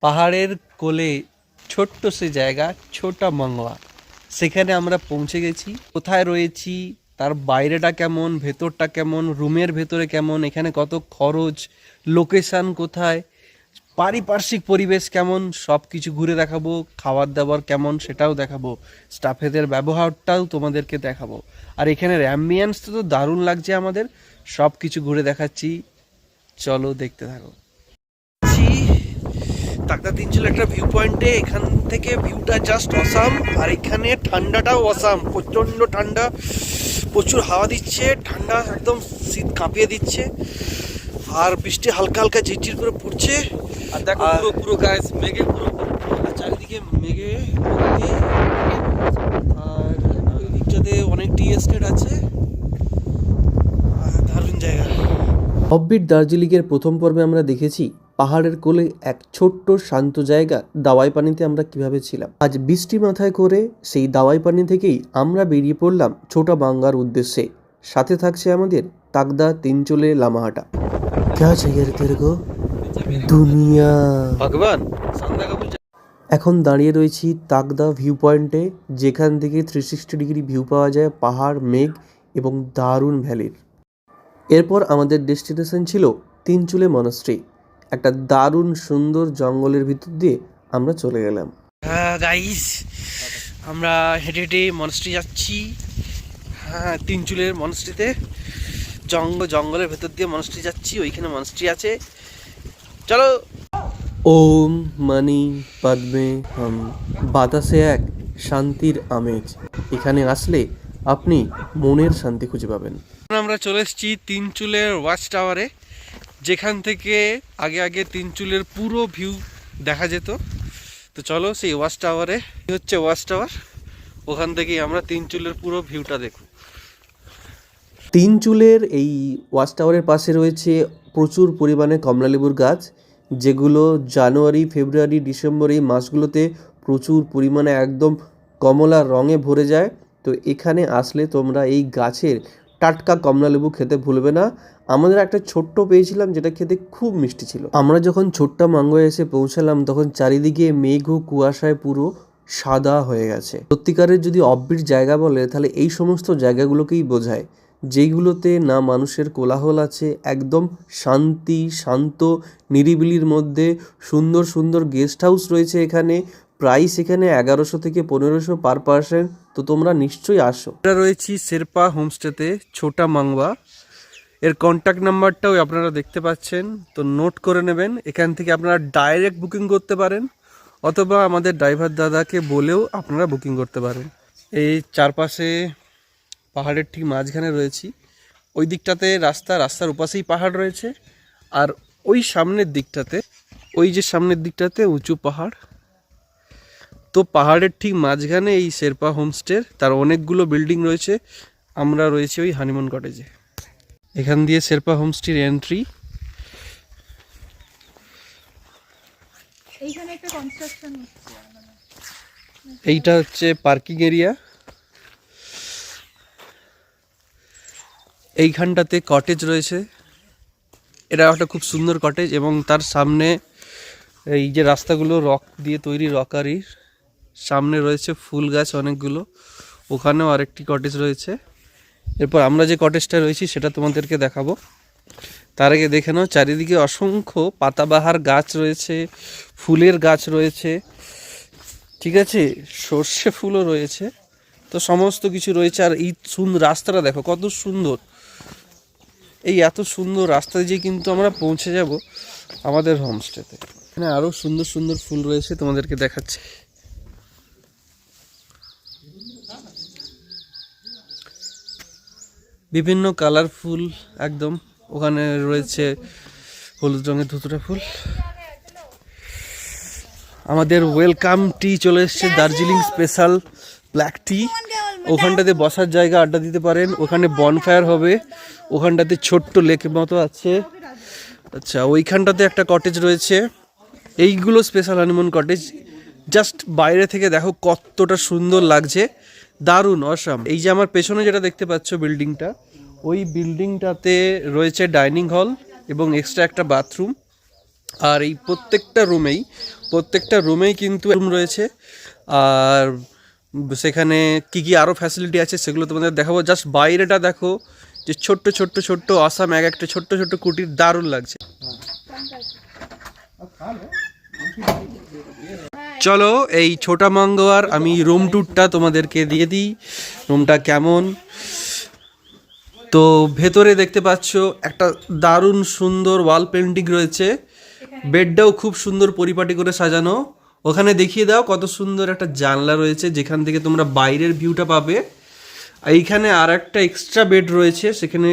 পাহাড়ের কোলে ছোট্ট সে জায়গা, ছোটা মাংওয়া সেখানে আমরা পৌঁছে গেছি। কোথায় রয়েছি? তার বাইরেটা কেমন? ভেতরটা কেমন? রুমের ভেতরে কেমন? এখানে কত খরচ? লোকেশান কোথায়? পারিপার্শ্বিক পরিবেশ কেমন? সব কিছু ঘুরে দেখাবো। খাবার দাবার কেমন? সেটাও দেখাবো। স্টাফেদের ব্যবহারটাও তোমাদেরকে দেখাবো। আর এখানের অ্যাম্বিয়েন্স তো দারুণ লাগছে আমাদের। সব কিছু ঘুরে দেখাচ্ছি। চলো দেখতে থাকো। তাকদা তিন ছিল একটা ভিউ পয়েন্টে এখান থেকে ভিউটা জাস্ট অসাম আর এখানে ঠান্ডাটাও অসাম প্রচণ্ড ঠান্ডা প্রচুর হাওয়া দিচ্ছে ঠান্ডা একদম শীত কাঁপিয়ে দিচ্ছে আর বৃষ্টি হালকা হালকা ঝিরঝির করে পড়ছে। আর দেখো পুরো পুরো গায়ে মেঘে পুরো আর চারিদিকে মেঘে আর ওই দিকটাতে অনেক টি এস্টেট আছে। আর দারুণ জায়গা। অফবিট দার্জিলিংয়ের প্রথম পর্বে আমরা দেখেছি পাহাড়ের কোলে এক ছোট্ট শান্ত জায়গা দাওয়াই পানিতে আমরা কীভাবে ছিলাম? আজ বৃষ্টি মাথায় করে সেই দাওয়াই পানি থেকেই আমরা বেরিয়ে পড়লাম ছোটা বাঙ্গার উদ্দেশ্যে। সাথে থাকছে আমাদের তাকদা তিনচলে লামাহাটা। দুনিয়া। ভগবান এখন দাঁড়িয়ে রয়েছি তাকদা ভিউ পয়েন্টে যেখান থেকে থ্রি সিক্সটি ডিগ্রি ভিউ পাওয়া যায় পাহাড় মেঘ এবং দারুণ ভ্যালির। এরপর আমাদের ডেস্টিনেশন ছিল তিনচুলে মনস্ট্রি একটা দারুণ সুন্দর জঙ্গলের ভিতর দিয়ে আমরা চলে গেলাম। গাইস আমরা হেঁটে হেঁটে মনস্ট্রি যাচ্ছি। হ্যাঁ তিনচুলের মনস্ট্রিতে জঙ্গল জঙ্গলের ভেতর দিয়ে মনস্ট্রি যাচ্ছি ওইখানে মনস্ট্রি আছে। চলো। ওম মানি পদ্মে হাম বাতাসে এক শান্তির আমেজ। এখানে আসলে আপনি মনের শান্তি খুঁজে পাবেন। আমরা চলে এসেছি তিনচুলের ওয়াচ টাওয়ারে যেখান থেকে আগে আগে তিনচুলের পুরো ভিউ দেখা যেত। তো চলো সেই ওয়াচ টাওয়ারে হচ্ছে ওয়াচ টাওয়ার ওখান থেকেই আমরা তিনচুলের পুরো ভিউটা দেখব। তিন চুলের এই ওয়াচ টাওয়ারের পাশে রয়েছে প্রচুর পরিমাণে কমলালেবুর গাছ, যেগুলো জানুয়ারি, ফেব্রুয়ারি, ডিসেম্বর এই মাসগুলোতে প্রচুর পরিমাণে একদম কমলা রঙে ভরে যায়। তো এখানে আসলে তোমরা এই গাছের টাটকা কমলালেবু খেতে ভুলবে না। আমাদের একটা ছোট্ট পেয়েছিলাম, যেটা খেতে খুব মিষ্টি ছিল। আমরা যখন ছোট্ট মাঙ্গোয় এসে পৌঁছালাম, তখন চারিদিকে মেঘ ও কুয়াশায় পুরো সাদা হয়ে গেছে। সত্যিকারের যদি অব্বির জায়গা বলে, তাহলে এই সমস্ত জায়গাগুলোকেই বোঝায়, যেইগুলোতে না মানুষের কোলাহল আছে, একদম শান্তি, শান্ত, নিরিবিলির মধ্যে সুন্দর সুন্দর গেস্ট হাউস রয়েছে এখানে। প্রাইস এখানে এগারোশো থেকে পনেরোশো পার পার্সেন্ট, তো তোমরা নিশ্চয়ই আসো। আমরা রয়েছি শেরপা হোমস্টেতে, ছোটা মাংবা। এর কন্ট্যাক্ট নাম্বারটাও আপনারা দেখতে পাচ্ছেন, তো নোট করে নেবেন। এখান থেকে আপনারা ডাইরেক্ট বুকিং করতে পারেন, অথবা আমাদের ড্রাইভার দাদাকে বলেও আপনারা বুকিং করতে পারেন। এই চারপাশে পাহাড়ের ঠিক মাঝখানে রয়েছি। ওই দিকটাতে রাস্তা, রাস্তার উপাশেই পাহাড় রয়েছে। আর ওই সামনের দিকটাতে, ওই যে সামনের দিকটাতে উঁচু পাহাড়। তো পাহাড়ের ঠিক মাঝখানে এই শেরপা হোমস্টের তার অনেকগুলো বিল্ডিং রয়েছে। আমরা রয়েছি ওই হানিমুন কটেজে এখান দিয়ে শেরপা হোমস্টের এন্ট্রি হচ্ছে এইটা হচ্ছে পার্কিং এরিয়া এইখানটাতে কটেজ রয়েছে। এটা একটা খুব সুন্দর কটেজ এবং তার সামনে এই যে রাস্তাগুলো রক দিয়ে তৈরি রকারির সামনে রয়েছে ফুল গাছ অনেকগুলো, ওখানেও আরেকটি কটেজ রয়েছে। এরপর আমরা যে কটেজটা রয়েছি সেটা তোমাদেরকে দেখাবো। তার আগে দেখে নাও, চারিদিকে অসংখ্য পাতাবাহার গাছ রয়েছে, ফুলের গাছ রয়েছে, ঠিক আছে? সর্ষে ফুলও রয়েছে। তো সমস্ত কিছু রয়েছে, আর এই সুন্দর রাস্তাটা দেখো, কত সুন্দর। এই এত সুন্দর রাস্তা দিয়ে কিন্তু আমরা পৌঁছে যাব আমাদের হোমস্টেতে এখানে আরও সুন্দর সুন্দর ফুল রয়েছে তোমাদেরকে দেখাচ্ছি। বিভিন্ন কালারফুল একদম। ওখানে রয়েছে হলুদ রঙের ধুতুরা ফুল। আমাদের ওয়েলকাম টি চলে এসেছে, দার্জিলিং স্পেশাল ব্ল্যাক টি ওখানটাতে বসার জায়গা, আড্ডা দিতে পারেন। ওখানে বনফায়ার হবে। ওখানটাতে ছোট্ট লেক মতো আছে। আচ্ছা ওইখানটাতে একটা কটেজ রয়েছে। এইগুলো স্পেশাল হানিমুন কটেজ জাস্ট বাইরে থেকে দেখো কতটা সুন্দর লাগছে। দারুণ, অসাম। এই যে আমার পেছনে যেটা দেখতে পাচ্ছ বিল্ডিংটা, ওই বিল্ডিংটাতে রয়েছে ডাইনিং হল এবং এক্সট্রা একটা বাথরুম। আর এই প্রত্যেকটা রুমেই প্রত্যেকটা রুমেই কিন্তু রুম রয়েছে। আর সেখানে কি কি আরও ফ্যাসিলিটি আছে সেগুলো তোমাদের দেখাবো। জাস্ট বাইরেটা দেখো, যে ছোট্ট ছোট্ট ছোট্ট আসাম এক একটা ছোট্ট ছোট্ট কুটির দারুণ লাগছে। চলো এই ছোটা মাঙ্গোয়ার আমি রুম ট্যুরটা তোমাদেরকে দিয়ে দিই। রুমটা কেমন? তো ভেতরে দেখতে পাচ্ছ একটা দারুণ সুন্দর ওয়াল পেন্টিং রয়েছে। বেডটাও খুব সুন্দর পরিপাটি করে সাজানো। ওখানে দেখিয়ে দাও কত সুন্দর একটা জানলা রয়েছে যেখান থেকে তোমরা বাইরের ভিউটা পাবে। এইখানে আর একটা এক্সট্রা বেড রয়েছে সেখানে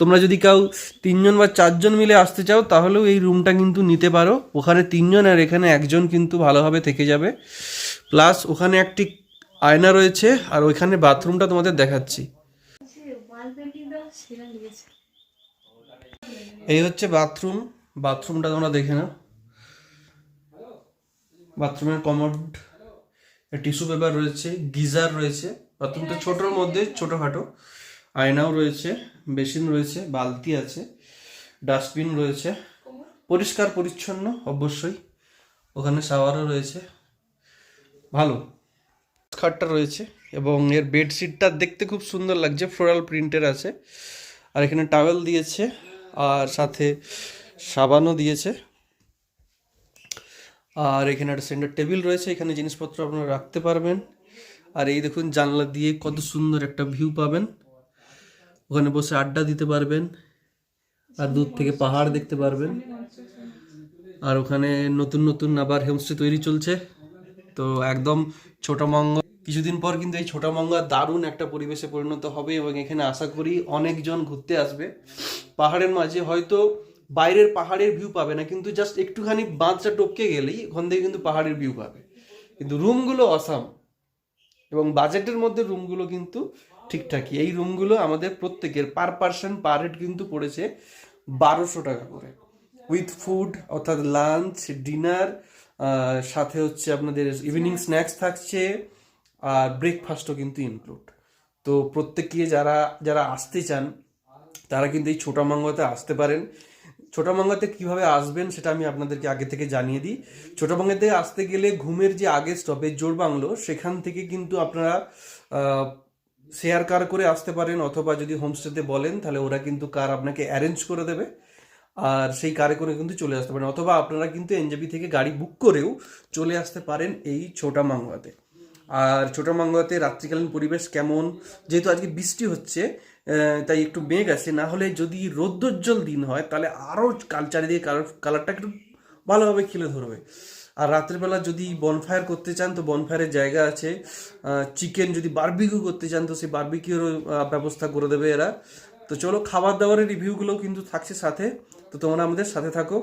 তোমরা যদি কাউ তিনজন বা চারজন মিলে আসতে চাও, তাহলেও এই রুমটা কিন্তু নিতে পারো। ওখানে তিনজন আর এখানে একজন কিন্তু ভালোভাবে থেকে যাবে। প্লাস ওখানে একটি আয়না রয়েছে আর ওইখানে বাথরুমটা তোমাদের দেখাচ্ছি। এই হচ্ছে বাথরুম বাথরুমটা তোমরা দেখে না বাথরুমের কমোড টিস্যু পেপার রয়েছে, গিজার রয়েছে। বাথরুমটা ছোটোর মধ্যে, ছোটোখাটো। আয়নাও রয়েছে বেসিন রয়েছে, বালতি আছে, ডাস্টবিন রয়েছে। পরিষ্কার, পরিচ্ছন্ন, অবশ্যই। ওখানে শাওয়ারও রয়েছে। ভালো। খাটটা রয়েছে এবং এর বেডশিটটা দেখতে খুব সুন্দর লাগছে, ফ্লোরাল প্রিন্টের আছে। আর এখানে টাওয়েল দিয়েছে আর সাথে সাবানও দিয়েছে। আর এখানে একটা সেন্টার টেবিল রয়েছে, এখানে জিনিসপত্র আপনারা রাখতে পারবেন। আর এই দেখুন জানলা দিয়ে কত সুন্দর একটা ভিউ পাবেন। ওখানে বসে আড্ডা দিতে পারবেন, আর দূর থেকে পাহাড় দেখতে পারবেন। আর ওখানে নতুন নতুন আবার হোমস্টে তৈরি চলছে। তো একদম ছোটা মঙ্গ কিছুদিন পর কিন্তু এই ছোটা মঙ্গা দারুণ একটা পরিবেশে পরিণত হবে এবং এখানে আশা করি অনেকজন ঘুরতে আসবে। পাহাড়ের মাঝে হয়তো বাইরের পাহাড়ের ভিউ পাবে না, কিন্তু জাস্ট একটুখানি বাঁধটা টপকে গেলেই ওখান থেকে কিন্তু পাহাড়ের ভিউ পাবে। কিন্তু রুমগুলো অসাম এবং বাজেটের মধ্যে রুমগুলো কিন্তু ঠিকঠাকই। এই রুমগুলো আমাদের প্রত্যেকের পার পার্সন পার হেড কিন্তু পড়েছে বারোশো টাকা করে। উইথ ফুড অর্থাৎ লাঞ্চ ডিনার সাথে হচ্ছে আপনাদের ইভিনিং স্ন্যাক্স থাকছে, আর ব্রেকফাস্টও কিন্তু ইনক্লুড তো প্রত্যেকে যারা যারা আসতে চান, তারা কিন্তু এই ছোটা মাঙ্গাতে আসতে পারেন। ছোটা মাঙ্গাতে কীভাবে আসবেন সেটা আমি আপনাদেরকে আগে থেকে জানিয়ে দিই। ছোটা মাঙ্গাতে আসতে গেলে ঘুমের যে আগের স্টপেজ জোর বাংলো সেখান থেকে কিন্তু আপনারা শেয়ার কার করে আসতে পারেন অথবা যদি হোমস্টেতে বলেন, তাহলে ওরা কিন্তু কার আপনাকে অ্যারেঞ্জ করে দেবে। আর সেই কারে করে কিন্তু চলে আসতে পারেন। অথবা আপনারা কিন্তু এনজেপি থেকে গাড়ি বুক করেও চলে আসতে পারেন এই ছোটা মাঙ্গাতে আর ছোটা মাঙ্গাতে রাত্রিকালীন পরিবেশ কেমন? যেহেতু আজকে বৃষ্টি হচ্ছে তাই একটু মেঘ আছে। না হলে যদি রৌদ্রোজ্জ্বল দিন হয়, তাহলে আরও কাল চারিদিকে কালার কালারটা একটু ভালোভাবে খেলে ধরবে। আর রাত্রেবেলা যদি বনফায়ার করতে চান, তো বনফায়ারের জায়গা আছে। চিকেন যদি বারবিকিউ করতে চান, তো সেই বারবিকিউরও ব্যবস্থা করে দেবে এরা। তো চলো খাবার দাবারের রিভিউগুলোও কিন্তু থাকছে সাথে। তো তোমরা আমাদের সাথে থাকো।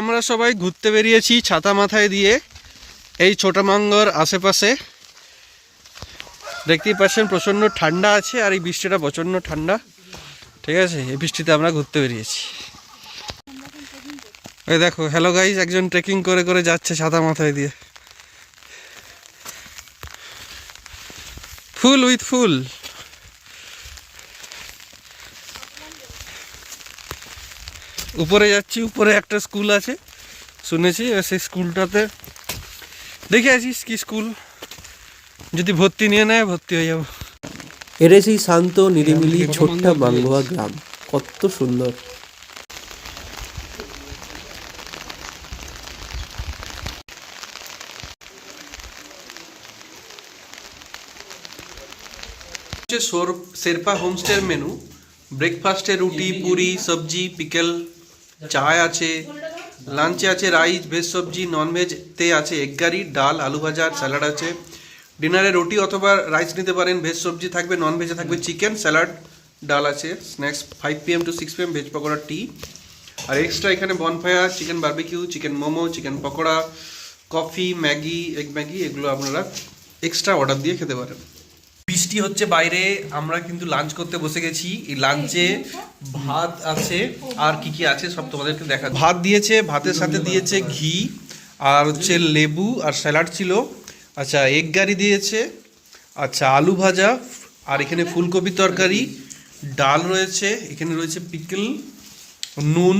আমরা সবাই ঘুরতে বেরিয়েছি ছাতা মাথায় দিয়ে, এই ছোটামাঙ্গর আশেপাশে। দেখতেই পাচ্ছেন, প্রচণ্ড ঠান্ডা আছে, আর এই বৃষ্টিটা প্রচণ্ড ঠান্ডা। ঠিক আছে, এই বৃষ্টিতে আমরা ঘুরতে বেরিয়েছি। ওই দেখো হ্যালো গাইজ একজন ট্রেকিং করে করে যাচ্ছে সাদা মাথায় দিয়ে। Full with full. উপরে যাচ্ছি, উপরে একটা স্কুল আছে, শুনেছি সেই স্কুলটাতে দেখে আছিস কি স্কুল যদি ভর্তি নিয়ে নেয়, ভর্তি হয়ে যাব। এটাই সেই শান্ত নিরিমিলি ছোট্ট বাংলোয়া গ্রাম, কত সুন্দর। সোর শেরপা হোমস্টের মেনু ব্রেকফাস্টে রুটি পুরি সবজি পিকেল চায় আছে লাঞ্চে আছে রাইস ভেজ সবজি নন ভেজতে আছে এগ কারি ডাল আলু ভাজা স্যালাড আছে। ডিনারে রুটি অথবা রাইস নিতে পারেন ভেজ সবজি থাকবে নন ভেজে থাকবে চিকেন স্যালাড ডাল আছে snacks five P M to six P M veg pakora tea R extra এখানে bonfire chicken barbecue chicken momo chicken pakora coffee Maggi egg Maggi এগুলো আপনারা এক্সট্রা অর্ডার দিয়ে খেতে পারেন। বৃষ্টি হচ্ছে বাইরে আমরা কিন্তু লাঞ্চ করতে বসে গেছি। এই লাঞ্চে ভাত আছে আর কি কি আছে সব তোমাদেরকে দেখা ভাত দিয়েছে ভাতের সাথে দিয়েছে ঘি আর হচ্ছে লেবু আর স্যালাড ছিল। আচ্ছা এগ গাড়ি দিয়েছে আচ্ছা আলু ভাজা আর এখানে ফুলকপি তরকারি ডাল রয়েছে এখানে রয়েছে পিকল নুন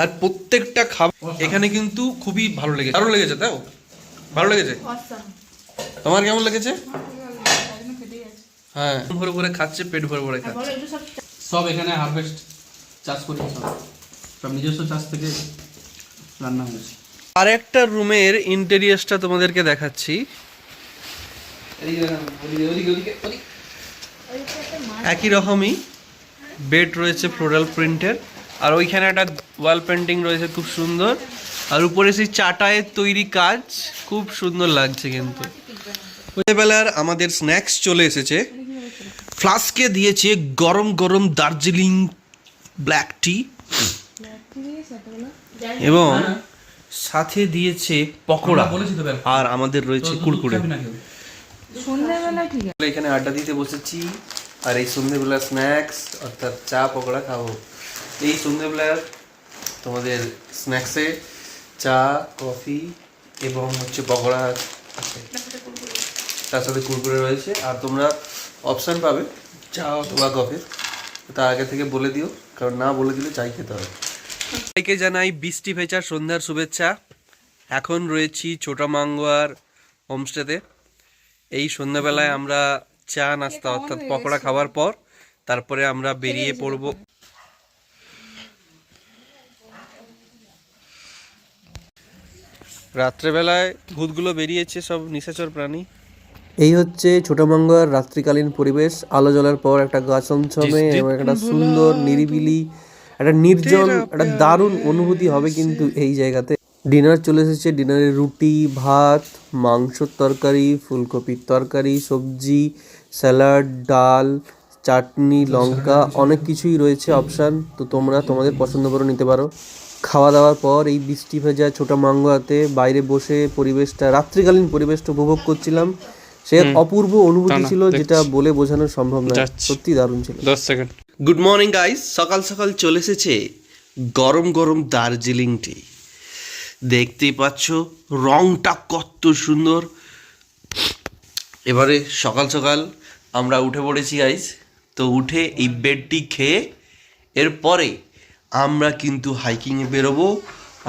আর প্রত্যেকটা খাবার এখানে কিন্তু খুবই ভালো লেগেছে। ভালো লেগেছে তাও ভালো লেগেছে? তোমার কেমন লেগেছে? হ্যাঁ। ভরে ভরে খাচ্ছে পেট ভরে ভরে খাচ্ছে। সব এখানে হারভেস্ট চাষ করি সব। সব নিজস্ব চাষ থেকে রান্না হয়েছে। আর একটা রুমের ইন্টেরিয়ার্সটা তোমাদেরকে দেখাচ্ছি। একই রকমই। বেড রয়েছে ফ্লোরাল প্রিন্টের আর ওইখানে একটা ওয়াল পেন্টিং রয়েছে খুব সুন্দর। আর উপরে সেই চাটায়ের তৈরি কাজ খুব সুন্দর লাগছে কিন্তু। বেলার আমাদের স্ন্যাক্স চলে এসেছে। ফ্লাস্কে দিয়েছে গরম গরম দার্জিলিং ব্ল্যাক টি। এবং সাথে দিয়েছে পকোড়া। আর আমাদের রয়েছে কুড়কুড়ে। এখানে আড্ডা দিতে বসেছি আর এই সন্ধ্যেবেলা স্ন্যাক্স অর্থাৎ চা পকোড়া খাব। এই সন্ধ্যেবেলার তোমাদের স্ন্যাক্সে চা কফি এবং হচ্ছে পকোড়া আছে। তার সাথে কুরকুরে রয়েছে। আর তোমরা অপশান পাবে। চা অথবা কফির তার আগে থেকে বলে দিও, কারণ না বলে দিলে চাই খেতে হবে। সবাইকে জানাই বৃষ্টি ভেজা, সন্ধ্যার শুভেচ্ছা। এখন রয়েছি ছোটা মাঙ্গুয়ার হোমস্টেতে। এই সন্ধ্যাবেলায় আমরা চা, নাস্তা অর্থাৎ পকোড়া খাওয়ার পর তারপরে আমরা বেরিয়ে পড়ব। রাত্রেবেলায় ভূতগুলো বেরিয়েছে সব নিশাচর প্রাণী। এই হচ্ছে ছোটমঙ্গার রাত্রিকালীন পরিবেশ। আলো জ্বলার পর একটা গা ছমছমে এবং একটা সুন্দর নিরিবিলি একটা নির্জন একটা দারুণ অনুভূতি হবে কিন্তু এই জায়গাতে। ডিনার চলে এসেছে। ডিনারে রুটি ভাত মাংসর তরকারি ফুলকপির তরকারি সবজি স্যালাড ডাল চাটনি লঙ্কা অনেক কিছুই রয়েছে অপশান। তো তোমরা তোমাদের পছন্দ করে নিতে পারো। খাওয়া দাওয়ার পর এই বৃষ্টি ভেজা ছোট মাঙ্গাতে বাইরে বসে পরিবেশটা রাত্রিকালীন পরিবেশটা উপভোগ করছিলাম। সে অপূর্ব অনুভূতি ছিল যেটা বলে বোঝানো সম্ভব নয়। সত্যি দারুণ ছিল। দশ সেকেন্ড গুড মর্নিং গাইস সকাল সকাল চলে এসেছে গরম গরম দার্জিলিং টি। দেখতেই পাচ্ছ রংটা কত সুন্দর। এবারে সকাল সকাল আমরা উঠে পড়েছি গাইস তো উঠে এই বেডটি খেয়ে এরপরে আমরা কিন্তু হাইকিংয়ে বেরোবো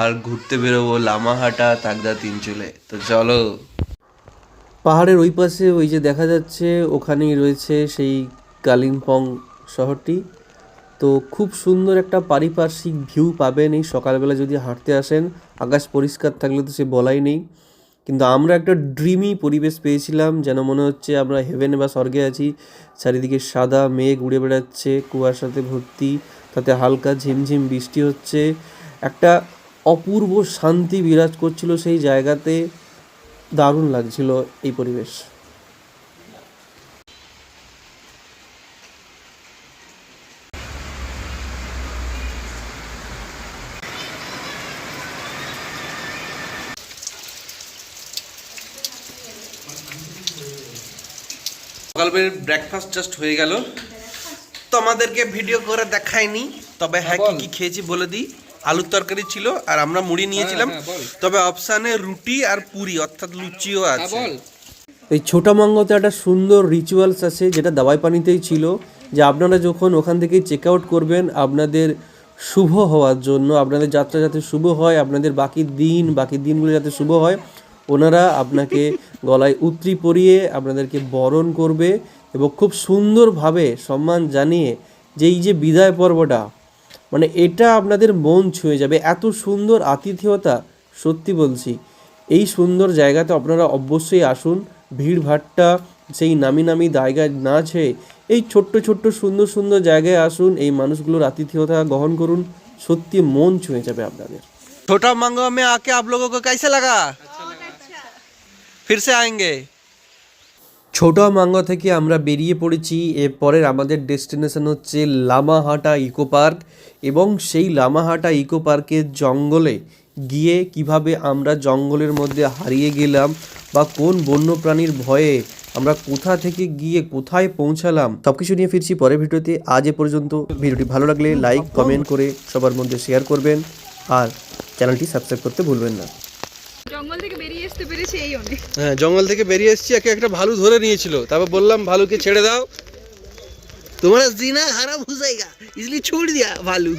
আর ঘুরতে বেরোবো লামাহাটা তাগদা তিনচুলে। তো চলো। পাহাড়ের ওই পাশে ওই যে দেখা যাচ্ছে, ওখানেই রয়েছে সেই কালিম্পং শহরটি। তো খুব সুন্দর একটা পারিপার্শ্বিক ভিউ পাবেন এই সকালবেলা যদি হাঁটতে আসেন। আকাশ পরিষ্কার থাকলে তো সে বলাই নেই। কিন্তু আমরা একটা ড্রিমি পরিবেশ পেয়েছিলাম, যেন মনে হচ্ছে আমরা হেভেনে বা স্বর্গে আছি। চারিদিকে সাদা মেঘ উড়ে বেড়াচ্ছে, কুয়াশাতে ভর্তি, তাতে হালকা ঝিমঝিম বৃষ্টি হচ্ছে। একটা অপূর্ব শান্তি বিরাজ করছিল সেই জায়গাতে। দারুণ লাগছিল এই পরিবেশ। সকালবের ব্রেকফাস্ট জাস্ট হয়ে গেল। তোমাদেরকে ভিডিও করে দেখাইনি তবে হ্যাঁ কি কি খেয়েছি বলে দিই। আলুর তরকারি ছিল আর আমরা মুড়ি নিয়েছিলাম। তবে অপশানে রুটি আর পুরি অর্থাৎ লুচিও আছে। এই ছোটামঙ্গতে একটা সুন্দর রিচুয়ালস আছে যেটা দাবাই পানিতেই ছিল যে আপনারা যখন ওখান থেকে চেক আউট করবেন আপনাদের শুভ হওয়ার জন্য আপনাদের যাত্রা যাতে শুভ হয় আপনাদের বাকি দিন বাকি দিনগুলো যাতে শুভ হয় ওনারা আপনাকে গলায় উত্রি পরিয়ে আপনাদেরকে বরণ করবে এবং খুব সুন্দরভাবে সম্মান জানিয়ে যে এই যে বিদায় পর্বটা মানে এটা আপনাদের মন ছুঁয়ে যাবে এত সুন্দর আতিথেয়তা সত্যি বলছি এই সুন্দর জায়গাতে আপনারা অবশ্যই আসুন ভিড় ভাট্টা সেই নামি নামি জায়গায় না ছেয়ে এই ছোট্ট ছোট্ট সুন্দর সুন্দর জায়গায় আসুন এই মানুষগুলোর আতিথেয়তা গ্রহণ করুন সত্যি মন ছুঁয়ে যাবে আপনাদের छोटा मंगो में आके आप लोगों को कैसे लगा फिर से आएंगे ছোট মাঙ্গা থেকে আমরা বেরিয়ে পড়েছি। এরপরের আমাদের ডেস্টিনেশন হচ্ছে লামাহাটা ইকো পার্ক এবং সেই লামাহাটা ইকো পার্কের জঙ্গলে গিয়ে কীভাবে আমরা জঙ্গলের মধ্যে হারিয়ে গেলাম বা কোন বন্যপ্রাণীর ভয়ে আমরা কোথা থেকে গিয়ে কোথায় পৌঁছালাম সব কিছু নিয়ে ফিরছি পরের ভিডিওতে। আজ এ পর্যন্ত ভিডিওটি ভালো লাগলে লাইক, কমেন্ট করে সবার মধ্যে শেয়ার করবেন আর চ্যানেলটি সাবস্ক্রাইব করতে ভুলবেন না। জঙ্গল থেকে আসতে পেরেছি, এই অনেক। হ্যাঁ জঙ্গল থেকে বেরিয়ে এসেছি, একে একটা ভালু ধরে নিয়েছিল। তারপর বললাম, ভালুকে ছেড়ে দাও। তোমার জিনা হারাম হুজাইগা ইজলি ছুড় দিয়া ভালু।